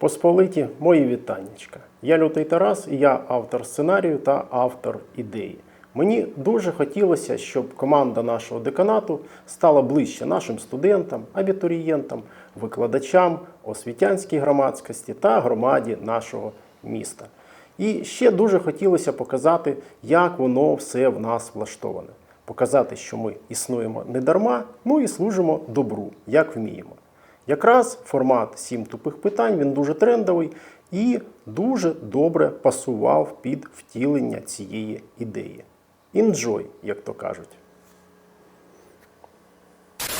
Посполиті мої вітаннячка. Я Лютий Тарас, і я автор сценарію та автор ідеї. Мені дуже хотілося, щоб команда нашого деканату стала ближче нашим студентам, абітурієнтам, викладачам, освітянській громадськості та громаді нашого міста. І ще дуже хотілося показати, як воно все в нас влаштоване. Показати, що ми існуємо не дарма, ну і служимо добру, як вміємо. Якраз формат сім тупих питань він дуже трендовий і дуже добре пасував під втілення цієї ідеї. Enjoy, як то кажуть.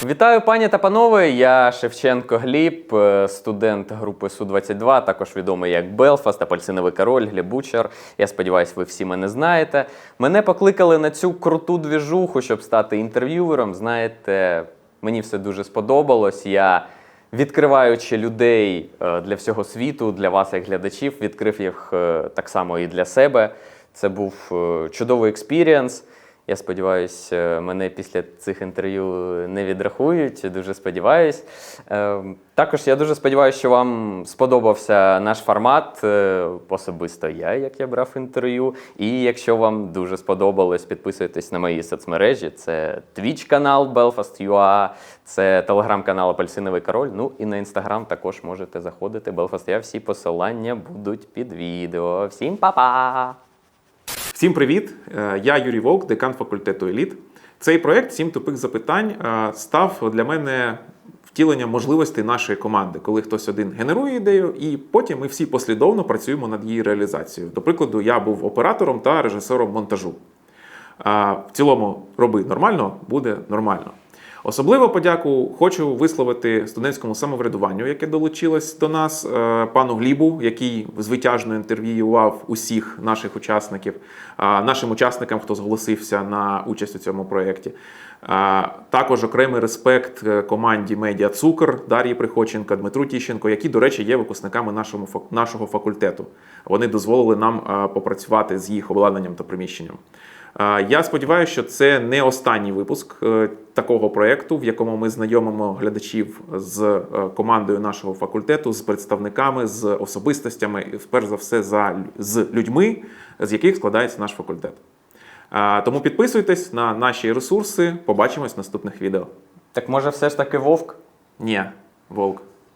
Вітаю, пані та панове. Я Шевченко Гліб, е, студент групи Су-22, також відомий як Белфаст, апельсиновий король, Глібучер. Я сподіваюся, ви всі мене знаєте. Мене покликали на цю круту двіжуху, щоб стати інтерв'ювером. Знаєте, мені все дуже сподобалось. Я, відкриваючи людей е, для всього світу, для вас, як глядачів, відкрив їх е, так само і для себе. Це був е, чудовий експірієнс. Я сподіваюся, мене після цих інтерв'ю не відрахують. Дуже сподіваюсь. Е, Також я дуже сподіваюся, що вам сподобався наш формат. е, Особисто я, як я брав інтерв'ю. І якщо вам дуже сподобалось, підписуйтесь на мої соцмережі. Це Twitch канал Belfast.ua, це телеграм-канал Апельсиновий Король. Ну і на інстаграм також можете заходити. Belfast. Я всі посилання будуть під відео. Всім па-па! Всім привіт! Е, Я Юрій Вовк, декан факультету Еліт. Цей проект Сім тупих запитань е, став для мене втіленням можливостей нашої команди, коли хтось один генерує ідею, і потім ми всі послідовно працюємо над її реалізацією. До прикладу, я був оператором та режисером монтажу. В цілому, роби нормально, буде нормально. Особливо подяку хочу висловити студентському самоврядуванню, яке долучилось до нас, е, пану Глібу, який звитяжно інтерв'ював усіх наших учасників, нашим учасникам, хто зголосився на участь у цьому проєкті. Також окремий респект е, команді Медіа Цукор Дар'ї Приходченка, Дмитру Тіщенко, які, до речі, є випускниками нашого факультету. Вони дозволили нам попрацювати з їх обладнанням та приміщенням. Я сподіваюся, що це не останній випуск е, такого проєкту, в якому ми знайомимо глядачів з е, командою нашого факультету, з представниками, з особистостями, і перш за все, за, з людьми, з яких складається наш факультет. Тому підписуйтесь на наші ресурси. Побачимось в наступних відео. Так може все ж таки вовк? Ні, Волк.